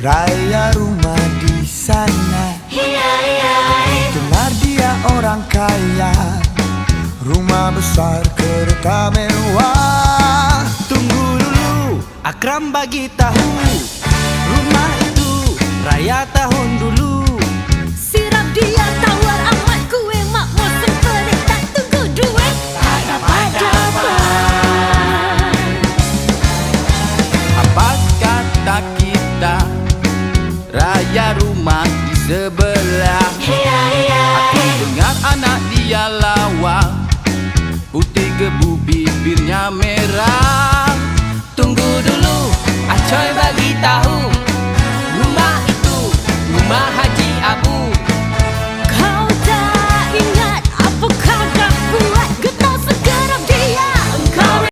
Raya rumah di sana. Dengar dia orang kaya. Rumah besar kereta mewah. Tunggu dulu Akram bagi tahu. Rumah itu Raya tahu. Raya rumah di sebelah. Aku dengar anak dia lawa Putih gebu bibirnya merah. Tunggu dulu Acoy bagi tahu.